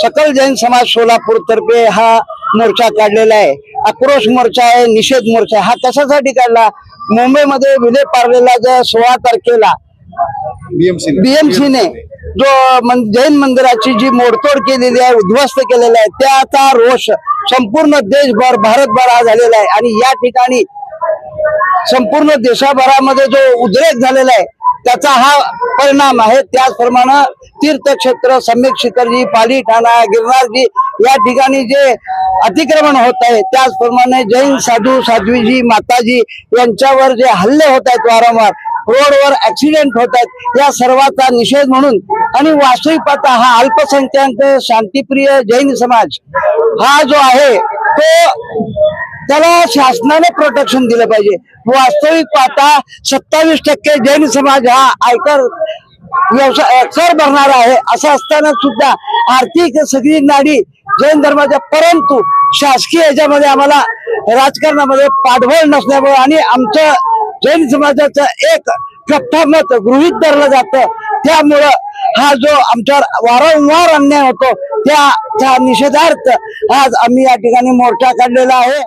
सकल जैन समाज सोलापूर तर्फे हा मोर्चा काढलेला आहे. आक्रोश मोर्चा आहे निषेध मोर्चा. हा कशासाठी काढला? मुंबईमध्ये विले पार्लेला ज्या सोळा तारखेला बीएमसी ने जो मन- जैन मंदिराची जी मोडतोड केलेली आहे उद्ध्वस्त केलेला आहे त्याचा रोष संपूर्ण देशभर भारतभर हा झालेला आहे. आणि या ठिकाणी संपूर्ण देशाभरामध्ये जो उद्रेक झालेला आहे त्याचा हा परिणाम आहे. त्याचप्रमाणे तीर्थक्षेत्र सम्यक शिखरजी पाली ठाणा गिरनारजी या ठिकाणी जे अतिक्रमण होत आहे त्याचप्रमाणे जैन साधू साध्वीजी माताजी यांच्यावर जे हल्ले होत आहेत वारंवार रोडवर ऍक्सिडेंट होत आहेत या सर्वाचा निषेध म्हणून आणि वास्तविक पाहता हा अल्पसंख्याक शांतीप्रिय जैन समाज हा जो आहे तो त्याला शासनाने प्रोटेक्शन दिलं पाहिजे. वास्तविक पाहता सत्तावीस टक्के जैन समाज हा आयकर व्यवसाय कर भरणारा आहे. असं असताना सुद्धा आर्थिक सगळी नाडी जैन धर्माच्या परंतु शासकीय याच्यामध्ये आम्हाला राजकारणामध्ये पाठबळ नसल्यामुळे आणि आमचं जैन समाजाचं एक कट्टा मत गृहित धरलं जातं. त्यामुळं हा जो आमच्यावर वारंवार अन्याय होतो त्याचा निषेधार्थ आज आम्ही या ठिकाणी मोर्चा काढलेला आहे.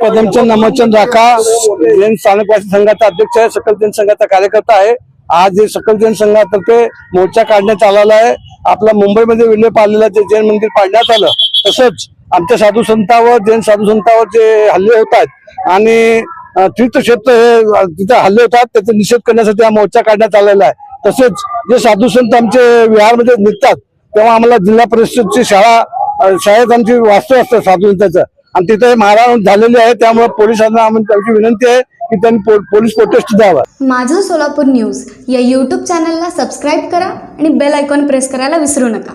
पदमचंद नमचंद राखा जैन स्थानकवासी संघाचा अध्यक्ष आहे सकल जैन संघाचा कार्यकर्ता आहे. आज हे सकल जैन संघातर्फे मोर्चा काढण्यात आलेला आहे. आपला मुंबईमध्ये विले पाळलेला जे जैन मंदिर पाडण्यात आलं तसंच आमच्या साधू संतावर जैन साधू संतावर जे हल्ले होत आहेत आणि तीर्थक्षेत्र हे तिथे हल्ले होतात त्याचा निषेध करण्यासाठी हा मोर्चा काढण्यात आलेला आहे. तसेच जे साधू संत आमचे विहारमध्ये निघतात तेव्हा आम्हाला जिल्हा परिषदची शाळा शाळेत आमची वास्तव असतं साधू संतांचं. आणि तिथे मारहाण झालेली आहे त्यामुळे पोलिसांना आम्ही त्यांची विनंती आहे की त्यांनी पोलीस प्रोटेस्ट द्यावा. माझं सोलापूर न्यूज या यूट्यूब चॅनलला सबस्क्राईब करा आणि बेल आयकॉन प्रेस करायला विसरू नका.